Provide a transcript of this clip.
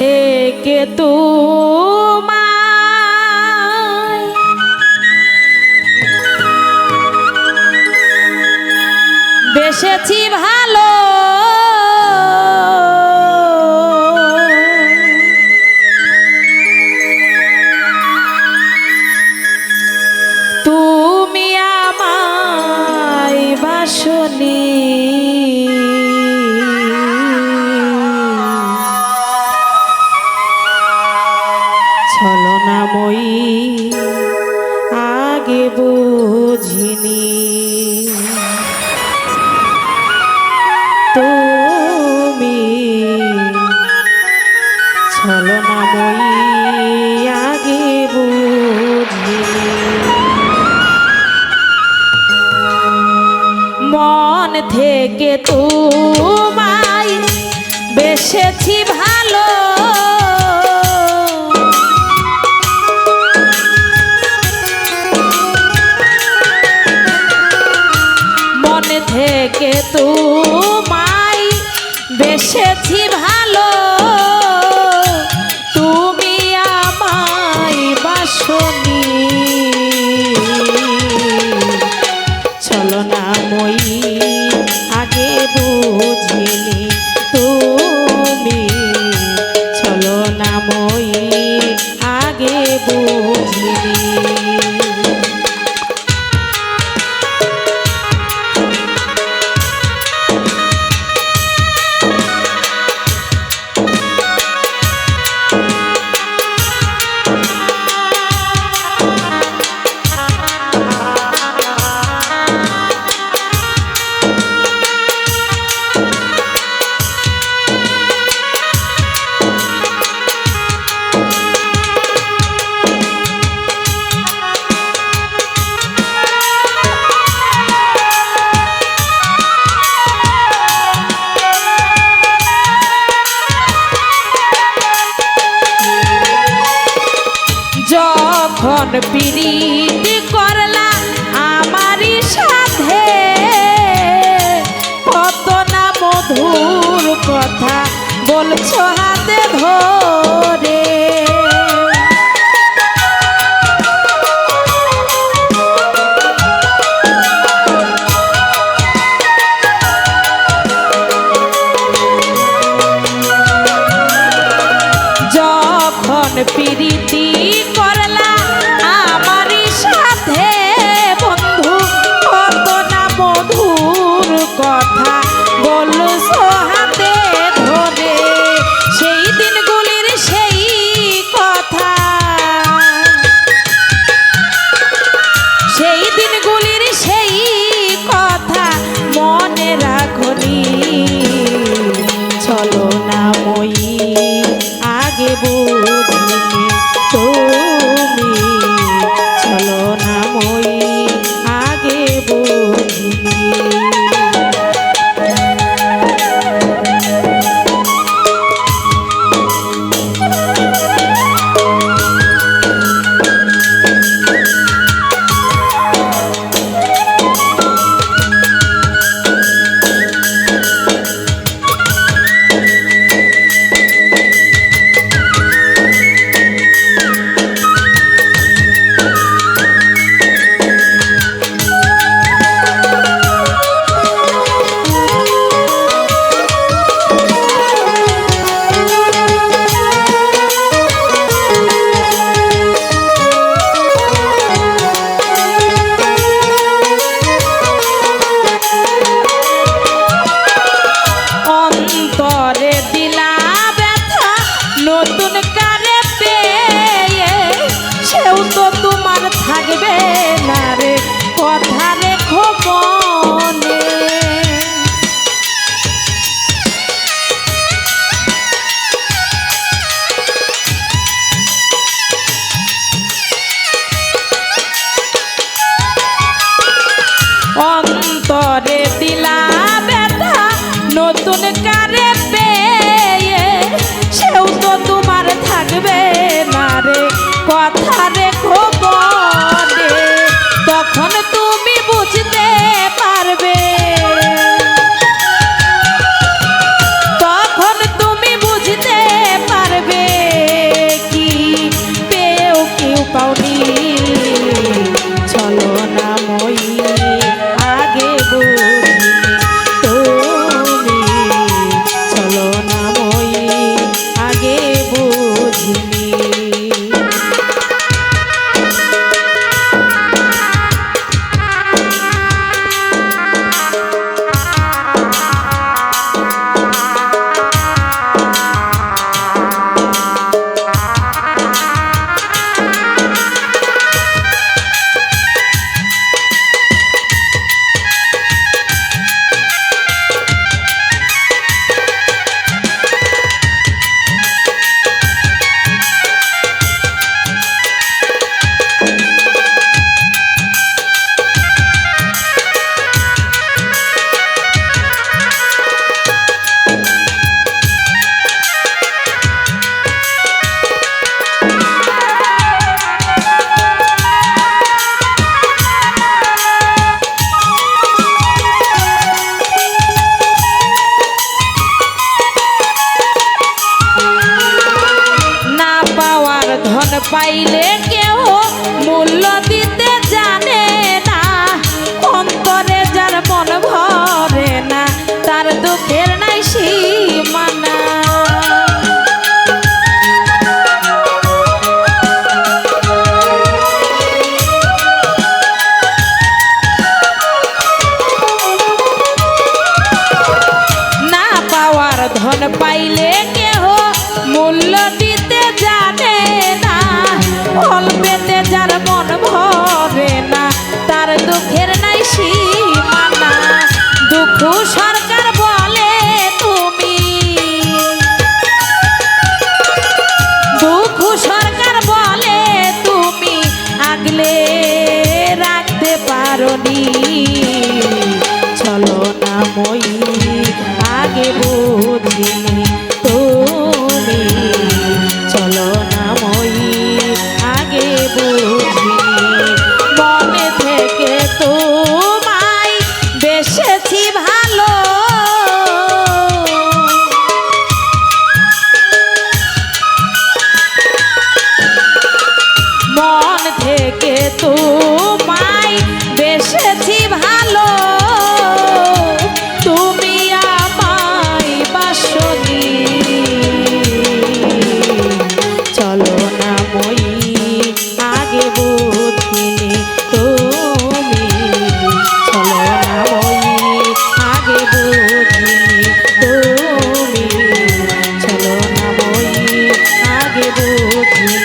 থেকে তুই মন থেকে মাই বেসেছি ভালো। মন থেকে তোমায় বেসেছি ভালো। যখন পিরিত করলা আমারই সাথে কত না মধুর কথা বলছো পাইলে with me.